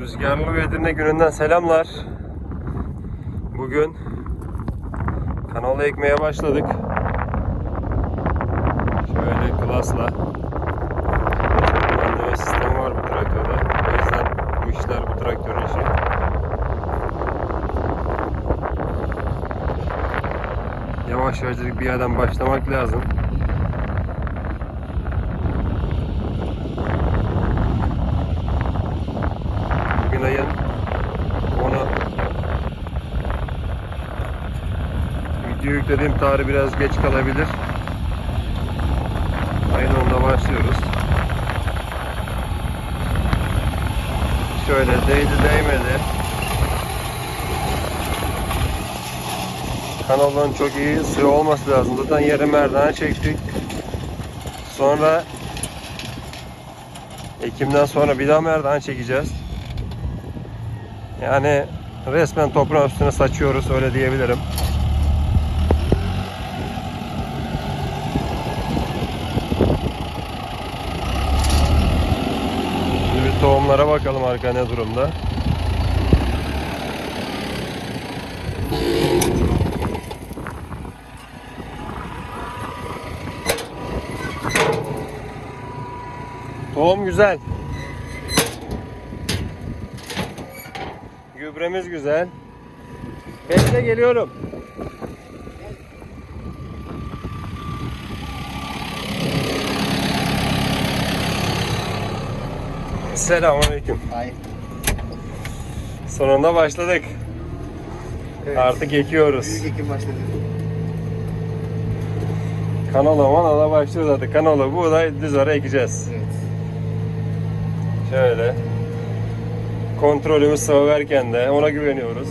Rüzgarlı ve Edirne gününden selamlar. Bugün kanalı ekmeye başladık. Şöyle klasla. Mandeme sistemi var bu traktörde. O yüzden bu işler bu traktörün işi. Yavaş yavaş bir yerden başlamak lazım. Bugün ayın 10'u. Video yüklediğim tarih biraz geç kalabilir. Ayın 10'da başlıyoruz. Şöyle değdi değmedi. Kanalın çok iyi sığ olması lazım. Zaten yarı merdiven çektik. Sonra Ekim'den sonra bir daha merdiven çekeceğiz. Yani resmen toprağın üstüne saçıyoruz öyle diyebilirim. Şimdi bir tohumlara bakalım arka ne durumda. Tohum güzel. Gübremiz güzel. Bekle geliyorum. Selamünaleyküm. Hayır. Sonunda başladık. Evet. Artık ekiyoruz. Büyük ekim başladı. Kanola manala başlıyoruz artık. Kanola buğday düz ara ekeceğiz. Evet. Şöyle. Kontrolümüz sıvı de ona güveniyoruz.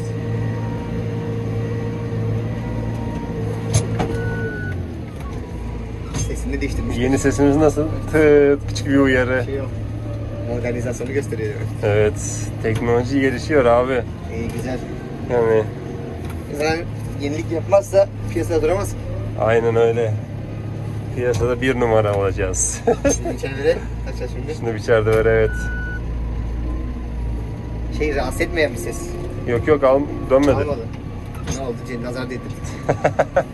Sesini değiştirmiş. Yeni sesimiz nasıl? Tıt küçük bir uyarı. Şey yok. Modernizasyonu gösteriyor. Evet, teknoloji gelişiyor abi. İyi güzel. Yani Zaten yenilik yapmazsa piyasada duramaz. aynen öyle. Piyasada bir numara olacağız. Şimdi çevire açacağız şimdi. Şimdi içeride ver evet. Şey rahatsız etmeyen bir ses. Yok yok al dönmedi. Almadı. Ne oldu? Cennet nazar değdirdik.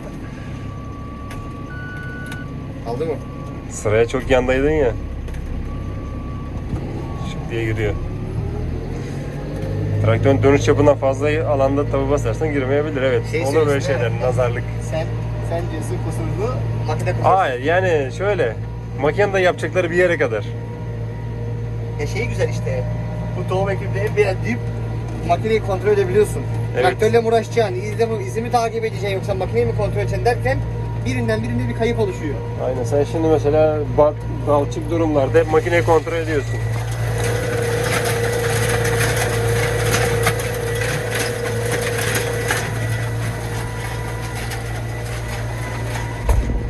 Aldı mı? Sıraya çok yandaydın ya. Diye giriyor. Traktörün dönüş çapından fazla alanda tabi basarsan girmeyebilir evet. Şey Olur böyle şeyler nazarlık. Sen sen diyorsun kusurlu, makine kusurlu. Hayır yani şöyle makinede yapacakları bir yere kadar. Ya şey güzel işte. Bu tohum ekimde bir deyip makineyi kontrol edebiliyorsun. Evet. Traktörle mi uğraşacaksın, izle mi, izi mi takip edeceksin yoksa makineyi mi kontrol edeceksin derken birinden birinde bir kayıp oluşuyor. Aynen sen şimdi mesela bak balçık durumlarda hep makineyi kontrol ediyorsun.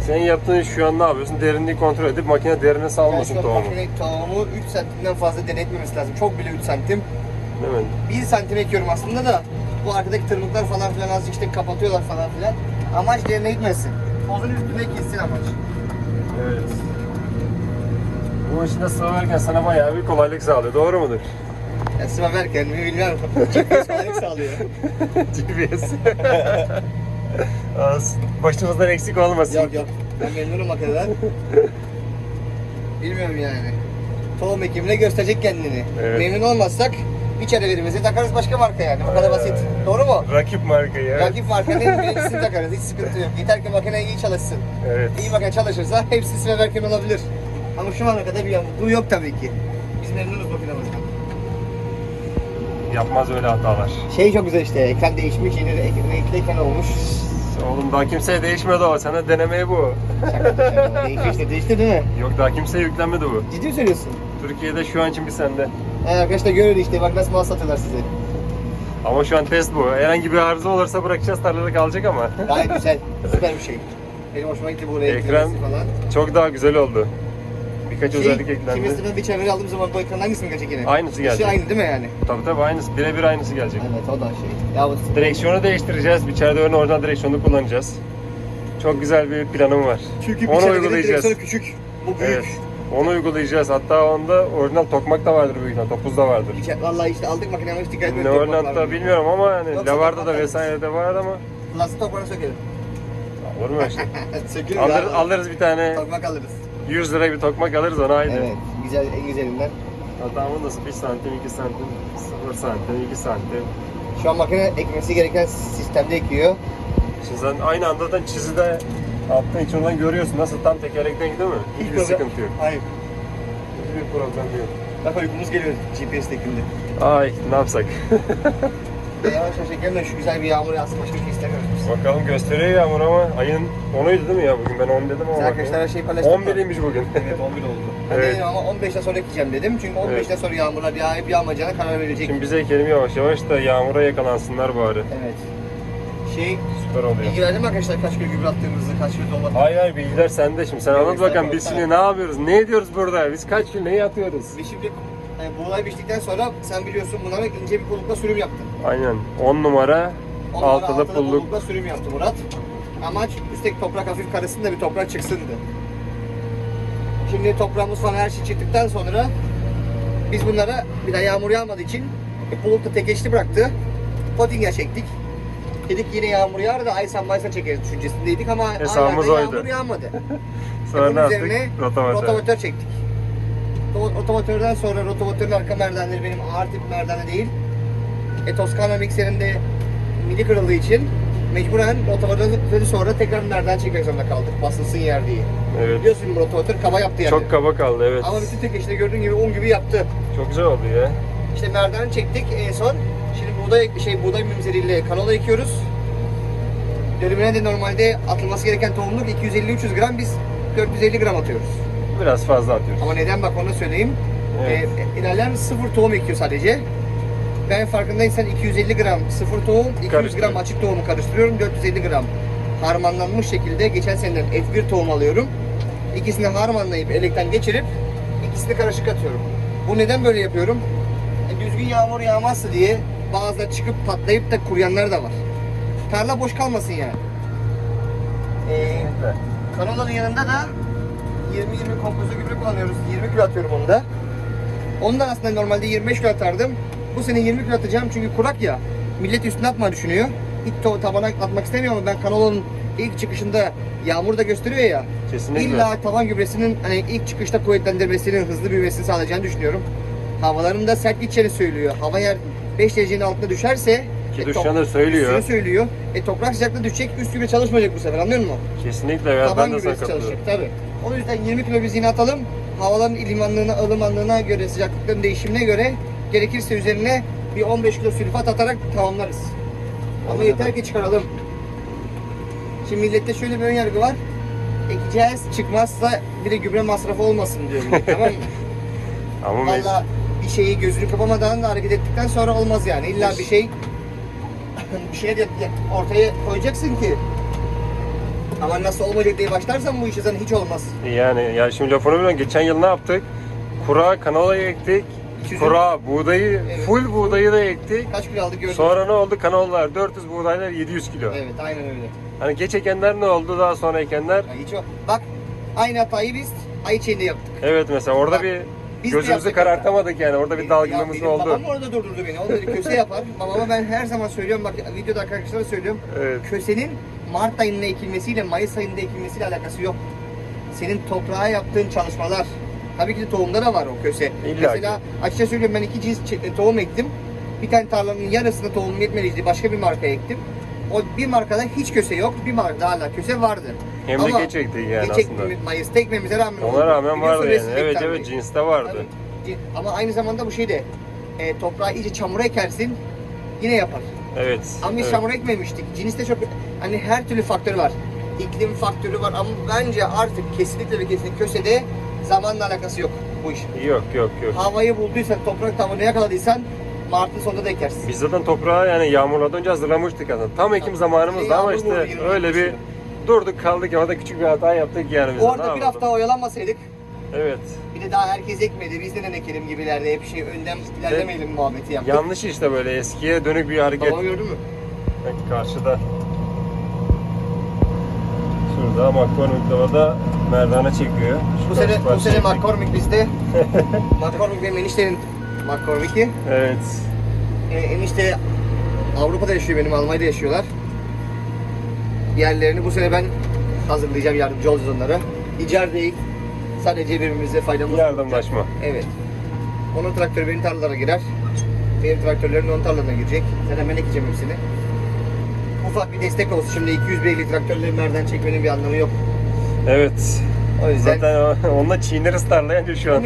Senin yaptığın iş şu an ne yapıyorsun? Derinliği kontrol edip makine derine salmasın Yani tohumu. makine tohumu 3 santimden fazla denetmemesi lazım. Çok bile 3 santim. Değil mi? 1 santim ekiyorum aslında da bu arkadaki tırmıklar falan filan azıcık işte kapatıyorlar falan filan. Amaç derine gitmesin. Tozun üstüne gitsin amaç. Evet. Bu işinde sıvı verirken sana bayağı bir kolaylık sağlıyor. Doğru mudur? Ya sıva verken mi bilmiyorum. GPS kolaylık sağlıyor. GPS. Başımızdan eksik olmasın. Yok yok. Ben memnunum makineden. Bilmiyorum yani. Tohum ekimine gösterecek kendini. Evet. Memnun olmazsak bir çerelerimizi takarız başka marka yani. Bu kadar basit. Doğru mu? Rakip marka ya. Rakip markanın birincisini takarız. Hiç sıkıntı yok. Yeter ki makine iyi çalışsın. Evet. İyi makine çalışırsa hepsi sıra verken olabilir. Ama şu ana kadar bir bu yok tabii ki. Biz memnunuz. Yapmaz öyle hatalar. Şey çok güzel işte. Ekran değişmiş. Yeni renkli ekran olmuş. Oğlum daha kimseye değişmedi o. Sana denemeye bu. Değişti işte. Değişti değil mi? Yok daha kimseye yüklenmedi bu. Ciddi mi söylüyorsun? Türkiye'de şu an için bir sende. He arkadaşlar görün işte. Bak nasıl mal satıyorlar size. Ama şu an test bu. Herhangi bir arıza olursa bırakacağız tarlada kalacak ama. Gayet güzel. Süper bir şey. Benim hoşuma gitti bu renk Ekran- falan. Çok daha güzel oldu. Birkaç özellik Şey, eklendi. Kimisi ben bir çeviri aldığım zaman bu ekran hangisi mi gelecek yine? Aynısı gelecek. aynı değil mi yani? Tabii tabii aynısı. Birebir aynısı gelecek. Evet o da şey. Ya bu Direksiyonu değiştireceğiz. İçeride ön orijinal direksiyonu kullanacağız. Çok güzel bir planım var. Çünkü bir Onu çevirinin uygulayacağız. direksiyonu küçük. Bu büyük. Evet. Onu uygulayacağız. Hatta onda orijinal tokmak da vardır büyük ihtimal. Topuz da vardır. Hiç, vallahi işte aldık makinemi hiç dikkat Ne etmedik. Orland'da bilmiyorum ama yani Yoksa Lavar'da da tokmak vesaire de var ama Lastik toplarını sökelim. olur mu öyle şey? Ya. alırız bir tane Tokmak alırız. 100 lira bir tokmak alırız ona ayrı. Evet. Güzel, en güzelinden. Hatamı nasıl 1 santim, 2 santim, 0 santim, 2 santim. Şu an makine ekmesi gereken sistemde ekiyor. Şimdi sen aynı anda zaten çizide alttan için oradan görüyorsun nasıl tam tekerlekten gidiyor mu? Hiçbir sıkıntı yok. Hayır. Hiçbir problem yok. Bak uykumuz geliyor GPS tekinde. Ay ne yapsak? Yavaş yavaş de şu güzel bir yağmur yağsın başka bir şey istemiyoruz biz. Bakalım gösteriyor yağmur ama ayın 10'uydu değil mi ya bugün ben 10 dedim ama Sen arkadaşlar her şeyi paylaştın mı? 11'iymiş bugün. Evet 11 oldu. Ben Evet. dedim ama 15'ten sonra ekeceğim dedim. Çünkü 15'ten sonra yağmurlar yağıp yağmayacağına karar verecek. Şimdi bize ekelim yavaş yavaş da yağmura yakalansınlar bari. Evet. Şey, Süper oluyor. bilgi verdim mi arkadaşlar kaç kilo gübre attığımızı, kaç kilo domates. Hayır hayır bilgiler sende şimdi. Sen Evet, anlat bakalım biz şimdi ne yapıyoruz? Ne ediyoruz burada? Biz kaç gün neyi atıyoruz? Ve şimdi e, buğday biçtikten sonra sen biliyorsun bunlara ince bir pullukla sürüm yaptın. Aynen 10 numara Onlara altılı pulluk. pullukla sürüm yaptı Murat. Amaç üstteki toprak hafif karısın da bir toprak çıksındı. Şimdi toprağımız falan her şey çıktıktan sonra biz bunlara bir daha yağmur yağmadığı için e, pullukta tekeçli bıraktı. Pottinger çektik. Dedik yine yağmur yağar da Aysan Maysan çekeriz düşüncesindeydik ama Hesabımız hala da oydu. yağmur yağmadı. Sonra Bunun ne yaptık? üzerine Rotavatör. Rotavatör çektik. Rotavatörden sonra rotavatörün arka merdanları benim ağır tip merdane değil. E Toscana mikserinde midi kırıldığı için mecburen rotavatörü sonra tekrar merdan çekmek zorunda kaldık. Basılsın yer diye. Evet. Biliyorsun bu kaba yaptı yani. Çok kaba kaldı evet. Ama bütün tekeşte gördüğün gibi un gibi yaptı. Çok güzel oldu ya. İşte merdan çektik en son. Şimdi buğday şey buğday mümzeriyle kanola ekiyoruz. Dönümüne de normalde atılması gereken tohumluk 250-300 gram biz 450 gram atıyoruz. Biraz fazla atıyoruz. Ama neden bak onu söyleyeyim. Evet. Ee, ilerleyen sıfır tohum ekiyor sadece. Ben farkındaysan 250 gram sıfır tohum, 200 Karıştırıyorum. gram açık tohumu karıştırıyorum. 450 gram harmanlanmış şekilde geçen seneden F1 tohum alıyorum. İkisini harmanlayıp elekten geçirip ikisini karışık atıyorum. Bu neden böyle yapıyorum? E, düzgün yağmur yağmazsa diye bazıları çıkıp patlayıp da kuruyanlar da var. Tarla boş kalmasın yani. Ee, Kanolanın yanında da 20-20 komposto gübre kullanıyoruz. 20 kilo atıyorum onu da. Ondan aslında normalde 25 kilo atardım. Bu sene 20 kilo atacağım çünkü kurak ya. Millet üstüne atma düşünüyor. Hiç to- tabana atmak istemiyor ama ben kanolanın ilk çıkışında yağmur da gösteriyor ya. Kesinlikle. İlla taban gübresinin hani ilk çıkışta kuvvetlendirmesinin, hızlı büyümesini sağlayacağını düşünüyorum. Havaların da sert gideceğini söylüyor. Hava yer 5 derecenin altına düşerse Ki e, top- söylüyor. söylüyor. E toprak sıcaklığı düşecek, üst gübre çalışmayacak bu sefer anlıyor musun? Kesinlikle ya ben de sana gübresi çalışacak katılıyorum. O yüzden 20 kilo biz yine atalım. Havaların ilimanlığına, ılımanlığına göre, sıcaklıkların değişimine göre gerekirse üzerine bir 15 kilo sülfat atarak tamamlarız. Ama yeter ki çıkaralım. Şimdi millette şöyle bir ön yargı var. Ekeceğiz, çıkmazsa bir de gübre masrafı olmasın diyor millet, tamam mı? Ama Valla bir şeyi gözünü kapamadan da hareket ettikten sonra olmaz yani. İlla bir şey bir şey de ortaya koyacaksın ki ama nasıl olmayacak diye başlarsan bu işe zaten hiç olmaz. yani ya şimdi lafını biliyorum. Geçen yıl ne yaptık? Kura kanolayı ektik. 200 Kura buğdayı, Evet. full buğdayı da ektik. Kaç kilo aldık gördün. Sonra ne oldu? Kanallar 400 buğdaylar 700 kilo. Evet aynen öyle. Hani geç ekenler ne oldu? Daha sonra ekenler. Ya hiç o. Bak aynı hatayı biz ayçiçeğinde yaptık. Evet mesela orada Bak, bir biz gözümüzü karartamadık yani. Orada bir Ya dalgınlığımız benim oldu. Babam orada durdurdu beni. O dedi köse yapar. Babama ben her zaman söylüyorum bak videoda arkadaşlara söylüyorum. Evet. Kösenin Mart ayında ekilmesiyle Mayıs ayında ekilmesiyle alakası yok. Senin toprağa yaptığın çalışmalar. Tabii ki de tohumda da var o köse. İlla Mesela açıkça söylüyorum ben iki cins çe- tohum ektim. Bir tane tarlanın yarısında tohum yetmedi başka bir marka ektim. O bir markada hiç köse yok, bir markada hala köse vardı. Hem de geç yani geç aslında. ektiğimiz Mayıs'ta ekmemize rağmen oldu. Ona rağmen Biliyorsun vardı yani. resimlikten Evet beri. evet cinste vardı. Tabii. Ama aynı zamanda bu şey de e, toprağı iyice çamura ekersin yine yapar. Evet. Ama biz evet. çamura ekmemiştik. Ciniste çok hani her türlü faktör var. İklim faktörü var ama bence artık kesinlikle ve kesinlikle kösede zamanla alakası yok bu iş. Yok yok yok. Havayı bulduysan, toprak tavanı yakaladıysan Mart'ın sonunda da ekersin. Biz zaten toprağı yani yağmurlardan önce hazırlamıştık aslında. Tam ekim zamanımızda ama işte öyle bir durduk kaldık orada küçük bir hata yaptık yani Orada bir hafta oyalanmasaydık Evet. bir de daha herkes ekmedi. Biz neden ekelim gibilerde hep şey önden ilerlemeyelim muhabbeti yaptık. Yanlış işte böyle eskiye dönük bir hareket. Babamı gördün mü? Bak karşıda. Şurada McCormick Dava'da merdane çekiyor. Şu Bu sene bu sene McCormick bizde. McCormick benim eniştenin McCormick'i. Evet. E, enişte Avrupa'da yaşıyor benim, Almanya'da yaşıyorlar. Yerlerini bu sene ben hazırlayacağım, yardımcı olacağız onlara. İcar değil, sadece birbirimize faydamız Yardımlaşma. Evet. Onun traktörü benim tarlalara girer. Benim traktörlerim de onun tarlalarına girecek. Zaten ben ekeceğim hepsini. Ufak bir destek olsun. Şimdi 200 beygirlik traktörleri nereden çekmenin bir anlamı yok. Evet. O yüzden Zaten onunla çiğneriz tarlayanca şu an.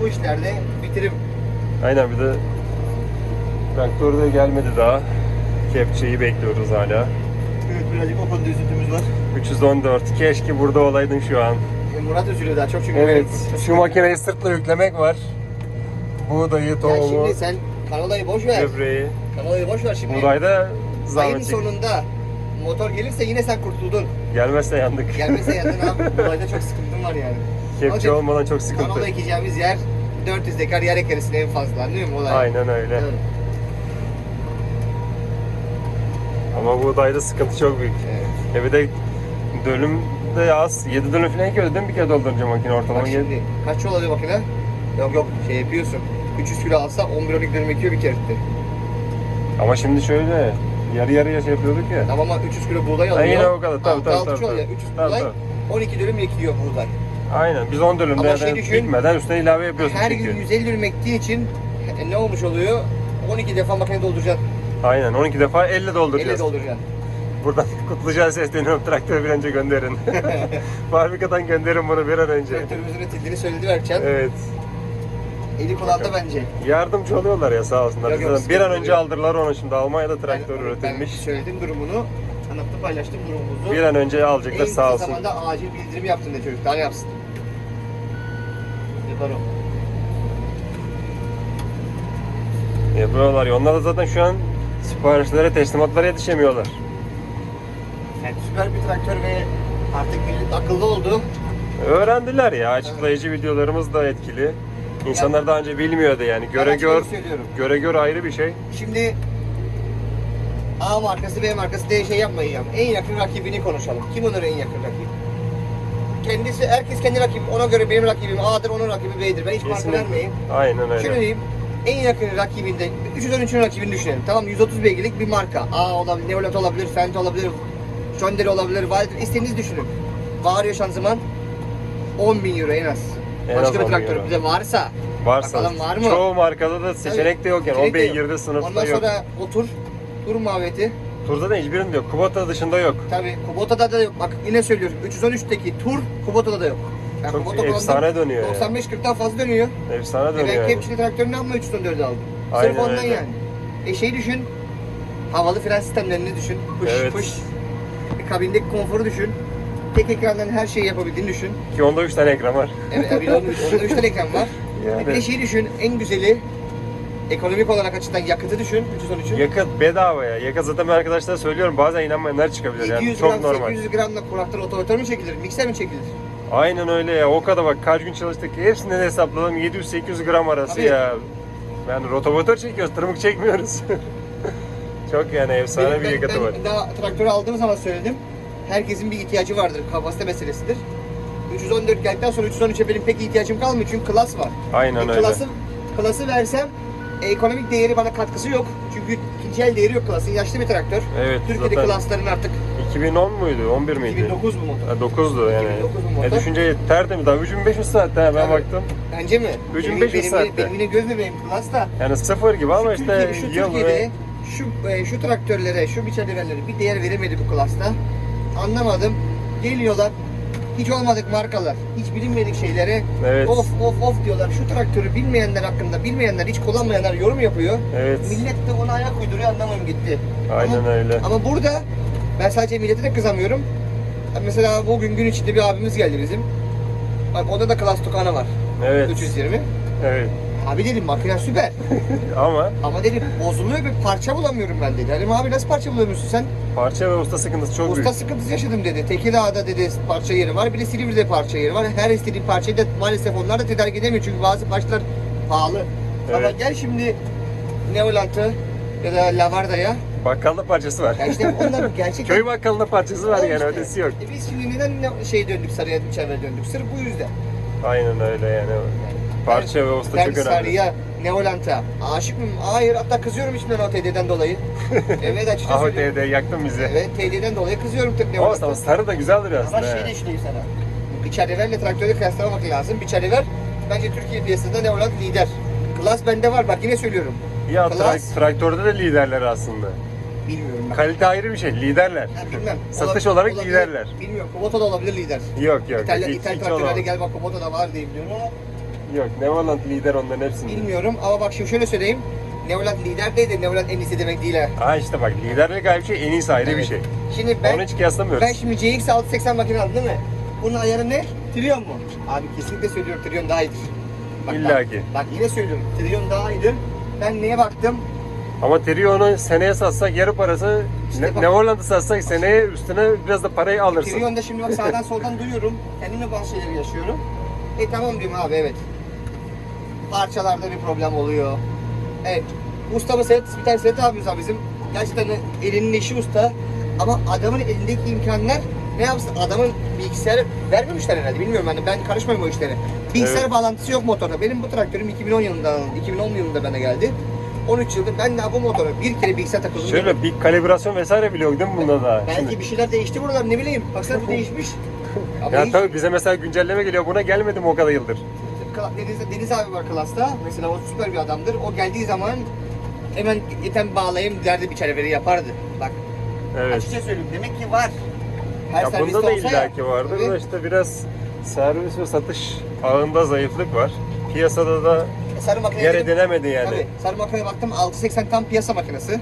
Bu işlerde bitirim. Aynen bir de traktör de gelmedi daha. Kepçeyi bekliyoruz hala. Evet birazcık o konuda üzüntümüz var. 314. Keşke burada olaydın şu an. Murat üzülüyor daha çok çünkü. Evet. benim- Şu makineyi sırtla yüklemek var. Buğdayı, Ya tohumu, şimdi sen kanolayı boş ver. gübreyi. Kanolayı boş ver şimdi. Buğdayda Ayın zahmet çek. sonunda motor gelirse yine sen kurtuldun. Gelmezse yandık. Gelmese yandın abi. Buğdayda çok sıkıntın var yani. Kepçe Ama olmadan çok sıkıntı. Kanola ekeceğimiz yer 400 dekar yer ekerisin en fazla anlıyor musun? Olay. Aynen öyle. Evet. Ama buğdayda sıkıntı çok büyük. Evet. E bir de dönüm de az. 7 dönüm falan ekiyordu değil mi bir kere doldurunca makine ortalama? Bak şimdi kaç yol alıyor makine? Yok yok şey yapıyorsun. 300 kilo alsa 11-12 dönüm ekiyor bir kerette. Ama şimdi şöyle yarı yarıya şey yapıyorduk ya. Tamam ama 300 kilo buğday Ha, alıyor. yine o kadar, tabii, tabii, altı tabii, kilo tabii. ya, 300 Tabii, buğday tabii. 12 dönüm ekiliyor buğday. Aynen biz 10 dönüm Ama nereden şey düşün, bitmeden üstüne ilave yapıyorsun Her çünkü. gün 150 dönüm ektiği için e, ne olmuş oluyor? 12 defa makine dolduracaksın. Aynen 12 defa 50 dolduracağız. 50 dolduracaksın. Buradan Kutluca'ya sesleniyorum traktörü bir önce gönderin. Fabrikadan gönderin bunu bir an önce. Traktörümüzün üretildiğini söyledi Berkcan. Evet. Eli kulağında bence. Yardımcı oluyorlar ya sağ olsunlar. Yok, yok, bir an önce yok. aldırdılar onu şimdi. Almanya'da traktör Ben- üretilmiş. Ben söyledim durumunu. Anlattım paylaştım durumumuzu. Bir an önce alacaklar en sağ olsun. zamanda acil bildirim yaptım da çocuk. Daha ne yapsın? Yapar o. Yapıyorlar ya. Onlar da zaten şu an siparişlere, teslimatlara yetişemiyorlar. Yani süper bir traktör ve artık millet akıllı oldu. Öğrendiler ya. Açıklayıcı videolarımız da etkili. İnsanlar daha önce bilmiyordu yani. Göre Ben gör, açıkçası söylüyorum. göre gör ayrı bir şey. Şimdi A markası B markası diye şey yapmayın ya. En yakın rakibini konuşalım. Kim onun en yakın rakibi? Kendisi, herkes kendi rakibi. Ona göre benim rakibim A'dır, onun rakibi B'dir. Ben hiç Kesinlikle. vermeyeyim. Aynen öyle. Şunu diyeyim. En yakın rakibinde 313'ün rakibini düşünelim. Tamam 130 beygirlik bir marka. A olabilir, Neolat olabilir, Fendt olabilir, Şönder olabilir, Valdir istediğinizi düşünün. Vario şanzıman 10 bin euro en az. En Başka az bir 10.000 traktör euro. bize varsa Varsa. Bakalım var mı? Çoğu markada da seçenek de yok yani. Seçenek de yok. beygirde sınıfta Ondan yok. sonra otur, tur muhabbeti. Turda da hiçbirinde yok. Kubota dışında yok. Tabii Kubota'da da yok. Bak yine söylüyorum. 313'teki tur Kubota'da da yok. Yani Çok efsane dönüyor ya. 95-40'tan fazla dönüyor. Efsane E dönüyor ben yani. kepçili traktörünü alma 314'ü aldım. Aynen Sırf ondan öyle. yani. E şey düşün. Havalı fren sistemlerini düşün. Pış Evet. pış. Kabindeki konforu düşün. Tek ekrandan her şeyi yapabildiğini düşün. Ki onda 3 tane ekran var. Evet, onun, onun 3 tane ekran var. Yani. Bir de şeyi düşün. En güzeli ekonomik olarak açıdan yakıtı düşün. 313'ün. Yakıt bedava ya. Yakıt zaten ben arkadaşlara söylüyorum. Bazen inanmayanlar çıkabilir yani. 200 Çok gram, normal. 800 gramla kuraktör otomatör mü çekilir? Mikser mi çekilir? Aynen öyle ya. O kadar bak kaç gün çalıştık. Hepsini de hesapladım. 700-800 gram arası Tabii. ya. Yani rotovatör çekiyoruz. Tırmık çekmiyoruz. Çok yani efsane Benim- bir ben, yakıtı ben var. daha traktörü aldığım zaman söyledim. Herkesin bir ihtiyacı vardır. Kapasite meselesidir. 314 geldikten sonra 313'e benim pek ihtiyacım kalmıyor çünkü klas var. Aynen E, öyle. klası, klası versem e, ekonomik değeri bana katkısı yok. Çünkü ikinci el değeri yok klasın. Yaşlı bir traktör. Evet Türkiye'de zaten klasların artık 2010 muydu? 11 miydi? 2009 bu motor. Ha, 9'du yani. 2009 bu E motor. düşünce tertemiz daha 3500 saatte ha, ben Tabii. baktım. Bence mi? 3500 benim, benim, saatte. benim yine göz bebeğim klas da. Yani sıfır gibi ama işte Türkiye- şu yıl Türkiye'de ve şu, e, şu traktörlere, şu biçerliverlere bir değer veremedi bu klasta. Anlamadım. Geliyorlar. Hiç olmadık markalar, hiç bilinmedik şeylere Evet. of of of diyorlar. Şu traktörü bilmeyenler hakkında, bilmeyenler, hiç kullanmayanlar yorum yapıyor. evet. Millet de ona ayak uyduruyor anlamam gitti. Aynen ama, öyle. Ama burada ben sadece millete de kızamıyorum. Mesela bugün gün içinde bir abimiz geldi bizim. Bak onda da Klas Tukana var. Evet. 320. Evet. Abi dedim makine süper. Ama Ama dedim bozuluyor bir parça bulamıyorum ben dedi. Dedim abi nasıl parça bulamıyorsun sen? parça ve usta sıkıntısı çok Usta büyük. sıkıntısı yaşadım dedi. Tekirdağ'da dedi parça yeri var. Bir de Silivri'de parça yeri var. Her istediğin parçayı da maalesef onlar da tedarik edemiyor. Çünkü bazı parçalar pahalı. Ama Evet. gel şimdi Neolant'ı ya da Lavarda'ya Bakkalda parçası var. Ya işte onlar gerçekten... Köy bakkalında parçası var yani işte. ötesi yok. E biz şimdi neden ne- şey döndük sarıya içeride döndük? Sırf bu yüzden. Aynen öyle yani. Parça ve usta ben çok önemli. sarıya, Neolant'a aşık mıyım? Hayır hatta kızıyorum içimden o TD'den dolayı. evet açıkçası Ah o. TD yaktın bizi. Evet TD'den dolayı kızıyorum tık Ama Neolant'a. tamam, sarı da güzeldir Ama aslında. şey ya. de söyleyeyim sana. Bir çareverle traktörü kıyaslamak lazım. Bir çarever bence Türkiye piyasasında Neolant lider. Klas bende var bak yine söylüyorum. Ya Klas- tra- traktörde de liderler aslında. Bilmiyorum. Kalite ayrı bir şey, liderler. Ha, bilmem. Satış olarak olabilir. liderler. Bilmiyorum. Kubota da olabilir lider. Yok yok. İtalya, İtalya traktörlerde gel bak Kubota da var diye biliyorum ama Yok, Nevaland lider onların hepsinde. bilmiyorum. Ama bak şimdi şöyle söyleyeyim. Neolant lider değil de Neolant en iyisi demek değil ha. Ha işte bak liderlik ayrı bir şey, en iyisi ayrı bir Evet. şey. Şimdi ben Onu hiç kıyaslamıyoruz. ben şimdi CX 680 makine aldım değil mi? Bunun ayarı ne? Trilyon mu? Abi kesinlikle söylüyorum Trilyon daha iyidir. İlla bak, ki. Bak yine söylüyorum Trilyon daha iyidir. Ben neye baktım? Ama Trion'u seneye satsak yarı parası, İşte ne, Neverland'ı satsak seneye üstüne biraz da parayı alırsın. Trion'da şimdi bak sağdan soldan duyuyorum. Kendimle bazı şeyleri yaşıyorum. E tamam diyorum abi evet. Parçalarda bir problem oluyor. Evet. Ustamız Sedat, bir tane Sedat abimiz var bizim. Gerçekten elinin işi usta. Ama adamın elindeki imkanlar ne yapsın? Adamın bilgisayarı vermemişler herhalde. Bilmiyorum ben de. Ben karışmıyorum o işlere. Bilgisayar Evet. bağlantısı yok motorda. Benim bu traktörüm 2010 yılında alındı. 2010 yılında bana geldi. 13 yıldır ben daha bu motora bir kere bilgisayar takıldım. Şöyle bir kalibrasyon vesaire bile yok değil mi bunda da? Belki Şimdi- bir şeyler değişti buralar ne bileyim. Baksana bu değişmiş. Ama Ya hiç- tabii bize mesela güncelleme geliyor, buna gelmedi mi o kadar yıldır? Deniz, Deniz abi var klasta. Mesela o süper bir adamdır. O geldiği zaman hemen eten bağlayayım derdi bir çereveri yapardı. Bak Evet. açıkça söyleyeyim demek ki var. Her Ya bunda da illaki vardır Evet. da işte biraz servis ve satış ağında zayıflık var. Piyasada da E, sarı yer dedim, edinemedi yani. Tabii, sarı makineye baktım 680 tam piyasa makinesi.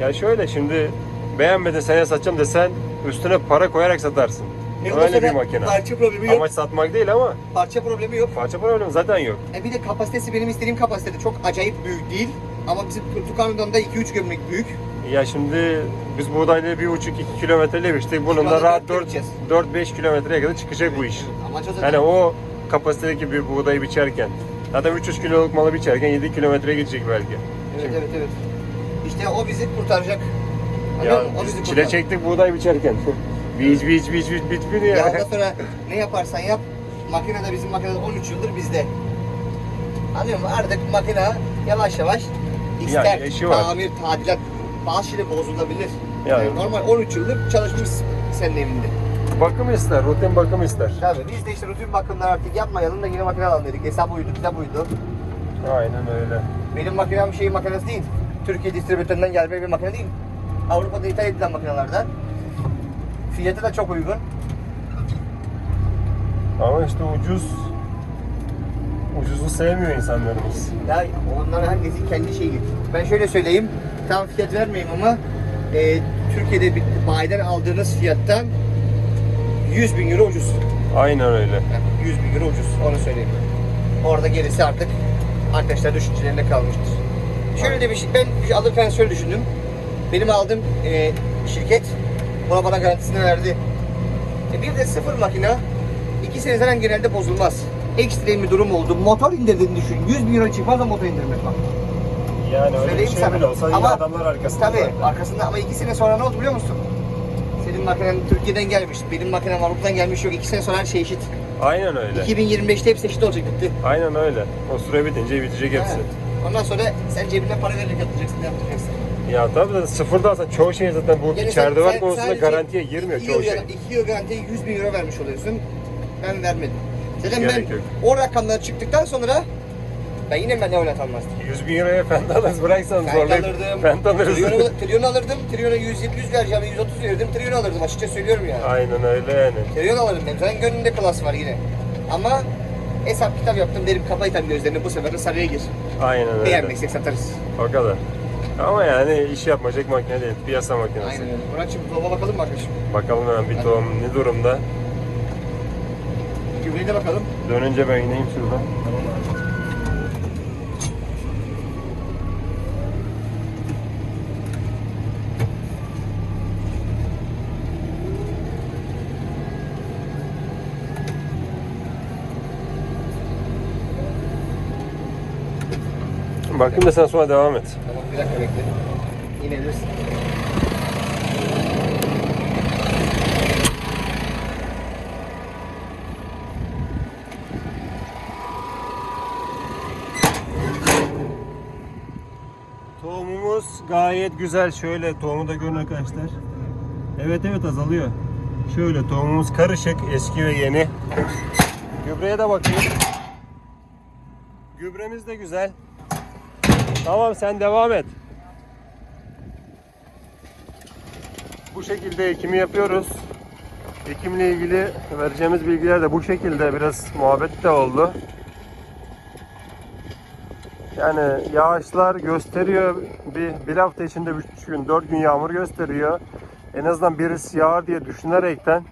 Ya şöyle şimdi beğenmedin seneye satacağım desen üstüne para koyarak satarsın. Benim Öyle bir makine. Parça problemi yok. Amaç satmak değil ama Parça problemi yok. parça problemi zaten yok. E bir de kapasitesi benim istediğim kapasitede çok acayip büyük değil. Ama bizim Tucan'dan da 2-3 gömlek büyük. Ya şimdi biz buğdayla bir buçuk iki kilometreyle biçtik. Bunun da anda rahat dört 4 gideceğiz. 4-5 kilometreye kadar çıkacak bu iş. Amaç o zaten. Yani o kapasitedeki bir buğdayı biçerken Zaten 300 kiloluk malı biçerken 7 kilometreye gidecek belki. Evet evet evet. İşte o bizi kurtaracak. Ya Anladın mı? O bizi biz çile kurtaracak. çektik buğday biçerken. Biç biç biç biç bitmiyor ya. Ya ondan sonra ne yaparsan yap, makine de bizim makinede 13 yıldır bizde. Anlıyor musun? Artık makine yavaş yavaş ister Yani eşi var. tamir, tadilat, bazı şeyler bozulabilir. Yani. Yani normal 13 yıldır çalışmış senin evinde. Bakım ister, rutin bakım ister. Tabii biz de işte rutin bakımlar artık yapmayalım da yine makine alalım dedik. Hesap uydu, kitap uydu. Aynen öyle. Benim makinem şey makinesi değil. Türkiye distribütöründen gelme bir makine değil. Avrupa'da ithal edilen makinelerden. Fiyatı da çok uygun. Ama işte ucuz ucuzu sevmiyor insanlarımız. Ya onlar herkesin kendi şeyi. Ben şöyle söyleyeyim. Tam fiyat vermeyeyim ama e, Türkiye'de bir bayiden aldığınız fiyattan 100 bin euro ucuz. Aynen öyle. Yani 100 bin euro ucuz. Onu söyleyeyim. Orada gerisi artık arkadaşlar düşüncelerine kalmıştır. Şöyle de bir şey, ben bir alırken şöyle düşündüm. Benim aldığım e, şirket buna bana garantisini verdi. E, bir de sıfır makine iki sene zaten genelde bozulmaz. Ekstrem bir durum oldu. Motor indirdiğini düşün. 100 bin euro çıkmaz da motor indirmek bak. Yani öyle bir şey bile olsa yine Ama- adamlar arkasında. Tabii zaten. arkasında ama iki sene sonra ne oldu biliyor musun? Senin makinen Türkiye'den gelmiş, benim makinem Avrupa'dan gelmiş yok. İki sene sonra her şey eşit. Aynen öyle. 2025'te hepsi eşit olacak bitti. Aynen öyle. O süre bitince bitecek hepsi. Evet. Ondan sonra sen cebine para vererek yatıracaksın, ne yapacaksın? Ya tabii de sıfırda alsan çoğu şey zaten bu Yani içeride var sen konusunda sadece garantiye girmiyor iki çoğu yıl, şey. gara- İki yıl garantiye 100 bin euro vermiş oluyorsun. Ben vermedim. Zaten ben yok. o rakamlar çıktıktan sonra ben yine ben ne oynat almazdım. 100 bin euroya fentanız bıraksan zorlayıp alırdım. fentanırız. Trilyonu, trilyonu alırdım. Trilyona 120 100 vereceğim, 130 verirdim. Trilyonu alırdım. Açıkça söylüyorum yani. Aynen öyle yani. Televizyon alırım benim. Zaten gönlümde klas var yine. Ama hesap kitap yaptım derim kapa item gözlerine bu sefer de sarıya gir. Aynen öyle. Beğenmeksek satarız. O kadar. Ama yani iş yapmayacak makine değil. Piyasa makinesi. Aynen öyle. Muratçım dolaba bakalım arkadaşım? Bakalım hemen bir tohum ne durumda. Gübreyi de bakalım. Dönünce ben ineyim şuradan. Bakayım da sen sonra devam et. Tamam bir dakika bekle. İnebilirsin. Tohumumuz gayet güzel. Şöyle tohumu da görün arkadaşlar. Evet evet azalıyor. Şöyle tohumumuz karışık. Eski ve yeni. Gübreye de bakayım. Gübremiz de güzel. Tamam sen devam et. Bu şekilde ekimi yapıyoruz. Ekimle ilgili vereceğimiz bilgiler de bu şekilde biraz muhabbet de oldu. Yani yağışlar gösteriyor bir, bir hafta içinde 3 gün 4 gün yağmur gösteriyor. En azından birisi yağar diye düşünerekten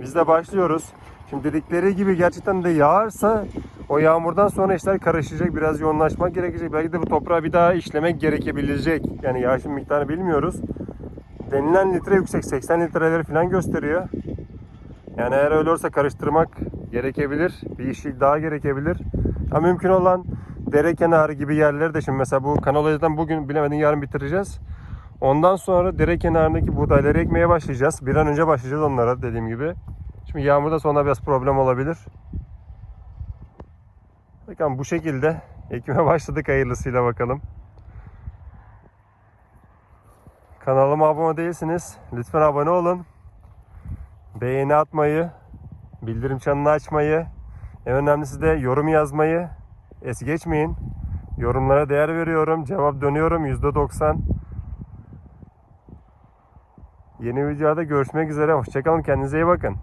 biz de başlıyoruz. Şimdi dedikleri gibi gerçekten de yağarsa o yağmurdan sonra işler karışacak. Biraz yoğunlaşmak gerekecek. Belki de bu toprağı bir daha işlemek gerekebilecek. Yani yağışın miktarını bilmiyoruz. Denilen litre yüksek 80 litreleri falan gösteriyor. Yani eğer öyle olursa karıştırmak gerekebilir. Bir işi daha gerekebilir. Ama mümkün olan dere kenarı gibi yerleri de şimdi mesela bu kanalizasyon bugün bilemedin yarın bitireceğiz. Ondan sonra dere kenarındaki buğdayları ekmeye başlayacağız. Bir an önce başlayacağız onlara dediğim gibi. Şimdi yağmurda sonra biraz problem olabilir. Bakalım bu şekilde ekime başladık hayırlısıyla bakalım. Kanalıma abone değilsiniz. Lütfen abone olun. Beğeni atmayı, bildirim çanını açmayı, en önemlisi de yorum yazmayı es geçmeyin. Yorumlara değer veriyorum. Cevap dönüyorum %90. Yeni videoda görüşmek üzere. Hoşçakalın. Kendinize iyi bakın.